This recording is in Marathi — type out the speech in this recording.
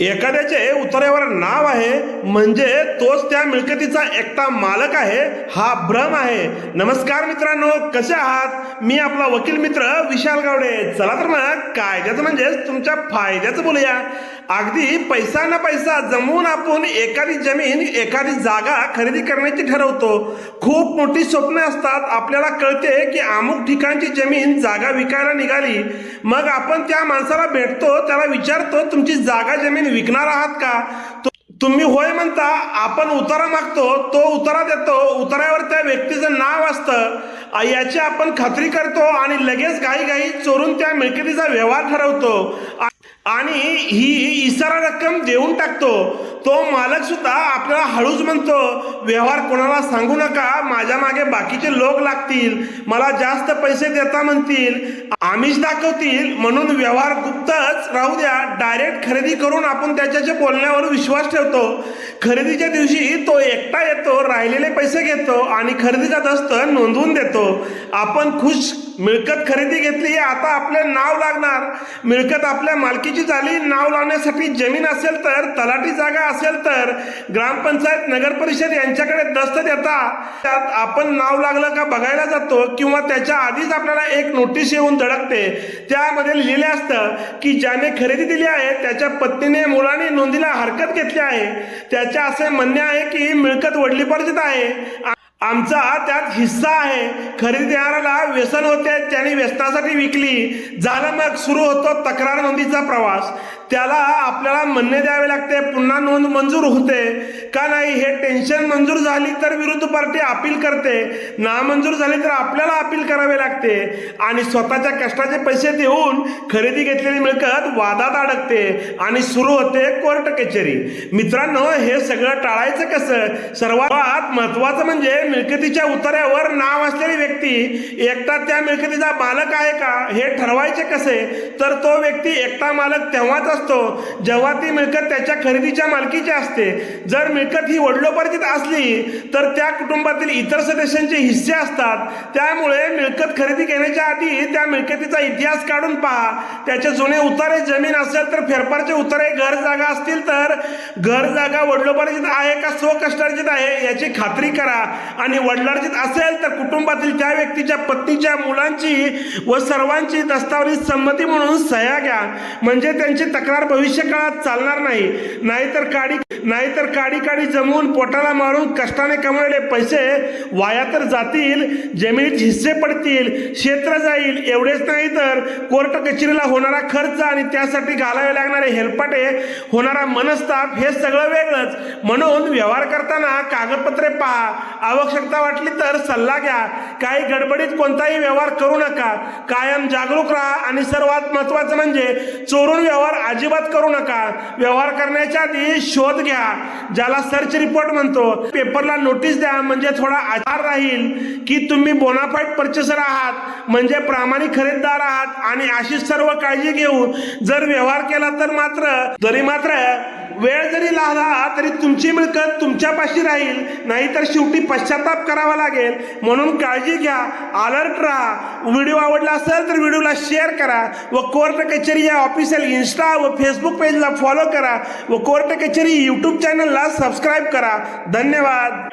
एखाद्याचे उत्तरेवर नाव आहे म्हणजे तोच त्या मिळकतीचा एकटा मालक आहे हा भ्रम आहे. नमस्कार मित्रांनो कसे आहात? मी आपला वकील मित्र विशाल गावडे. चला तर मग कायद्याचं म्हणजेच तुमच्या फायद्याचं बोलूया. अगदी पैसा ना पैसा जमवून आपण एखादी जमीन एखादी जागा खरेदी करण्याची ठरवतो. खूप मोठी स्वप्न असतात. आपल्याला कळते की अमुक ठिकाणची जमीन जागा विकायला निघाली. मग आपण त्या माणसाला भेटतो त्याला विचारतो तुमची जागा जमीन विकणार आहात का? तुम्ही होय म्हणता आपण उतारा मागतो तो उतारा देतो उतारावर त्या व्यक्तीचं नाव असतं. याची आपण खात्री करतो आणि लगेच घाई घाई चोरून त्या मिळकतीचा व्यवहार ठरवतो. आणि ही इसारा रक्कम देऊन टाकतो. तो मालक सुद्धा आपल्याला हळूच म्हणतो व्यवहार कोणाला सांगू नका माझ्या मागे बाकीचे लोक लागतील मला जास्त पैसे देता म्हणतील आमिष दाखवतील म्हणून व्यवहार गुप्त गुप्तच राहू द्या. डायरेक्ट खरेदी करून आपण त्याच्याच्या बोलण्यावर विश्वास ठेवतो. खरेदीच्या दिवशी तो एकटा येतो राहिलेले पैसे घेतो आणि खरेदीचा दस्त नोंदवून देतो. आपण खुश मिळकत खरेदी घेतली आता आपले नाव लागणार. मिळकत आपल्या मालकीची झाली नाव लावण्यासाठी जमीन असेल तर तलाठी जागा असेल तर ग्रामपंचायत नगर परिषद यांच्याकडे दस्त देता. त्यात आपण नाव लागलं का बघायला जातो किंवा त्याच्या आधीच आपल्याला एक नोटीस येऊन धडकते. त्यामध्ये लिहिलेले असतं की ज्याने खरेदी दिली आहे त्याच्या पत्नीने मुलाने नोंदीला हरकत घेतली आहे. त्याचे असे म्हणणे आहे की मिळकत वडलीपार्जित आहे. आमचा त्यात हिस्सा आहे. खरेदीदाराला व्यसन होते त्याने व्यसनासाठी विकली. झालं मग सुरू होतो तक्रार नोंदीचा प्रवास. त्याला आपल्याला म्हणणे द्यावे लागते पुन्हा नोंद मंजूर होते. का नाही हे टेन्शन मंजूर झाली तर विरुद्ध पार्टी अपील करते. नामंजूर झाली तर आपल्याला अपील करावे लागते. आणि स्वतःच्या कष्टाचे पैसे देऊन खरेदी घेतलेली मिळकत वादात अडकते आणि सुरू होते कोर्ट कचेरी. मित्रांनो हे सगळं टाळायचं कसं? सर्वात महत्वाचं म्हणजे मिळकतीच्या उतार्यावर नाव असलेली व्यक्ती एकटा त्या मिळकतीचा मालक आहे का? हे ठरवायचे कसे? तर तो व्यक्ती एकटा मालक तेव्हाच असतो. जेव्हा ती मिळकत त्याच्या खरेदीच्या मालकीची असते. जर मिळकत ही वडिलोपार्जित असली तर त्या कुटुंबातील इतर सदस्यांचे हिस्से असतात. त्यामुळे मिळकत खरेदी घेण्याच्या आधी त्या मिळकतीचा इतिहास काढून पहा. त्याचे जुने उतारे जमीन असेल तर फेरफारचे उतारे घर जागा असतील तर घर जागा वडिलोपार्जित आहे का स्वकष्टार्जित आहे याची खात्री करा. आणि वडिलार्जित असेल तर कुटुंबातील त्या व्यक्तीच्या पत्नीच्या मुलांची व सर्वांची दस्तावेज संमती म्हणून सह्या घ्या. म्हणजे त्यांची तक्रार भविष्य काळात चालणार नाही. नाहीतर काडी नाहीतर काडी काडी जमवून पोटाला मारून कष्टाने कमवलेले पैसे वाया तर जातील जमिनीत हिस्से पडतील क्षेत्र जाईल एवढेच नाही तर कोर्ट कचेरीला होणारा खर्च आणि त्यासाठी घालावे लागणारे हेलपाटे होणारा मनस्ताप हे सगळं वेगळंच. म्हणून व्यवहार करताना कागदपत्रे पहा. आवश्यकता वाटली तर सल्ला घ्या. काही गडबडीत कोणताही व्यवहार करू नका. कायम जागरूक राहा आणि सर्वात महत्वाचं म्हणजे चोरून व्यवहार अजिबात करू नका. व्यवहार करण्याच्या आधी शोध घ्या. ज्याला सर्च रिपोर्ट म्हणतो पेपरला नोटीस द्या म्हणजे थोडा आधार राहील की तुम्ही बोनाफाईड पर्चेसर आहात म्हणजे प्रामाणिक खरेदीदार आहात आणि अशी सर्व काळजी घेऊन जर व्यवहार केला तर मात्र तरी मात्र वेळ जरी लागला तरी तुमची मिळकत तुमच्यापाशी राहील. नाहीतर शेवटी पश्चाताप करावा लागेल. म्हणून काळजी घ्या अलर्ट राहा. व्हिडिओ आवडला असेल तर व्हिडिओला शेअर करा व कोर्ट कचेरी या ऑफिशियल इन्स्टा व फेसबुक पेजला फॉलो करा व कोर्ट कचेरी यूट्यूब चॅनलला सबस्क्राईब करा. धन्यवाद.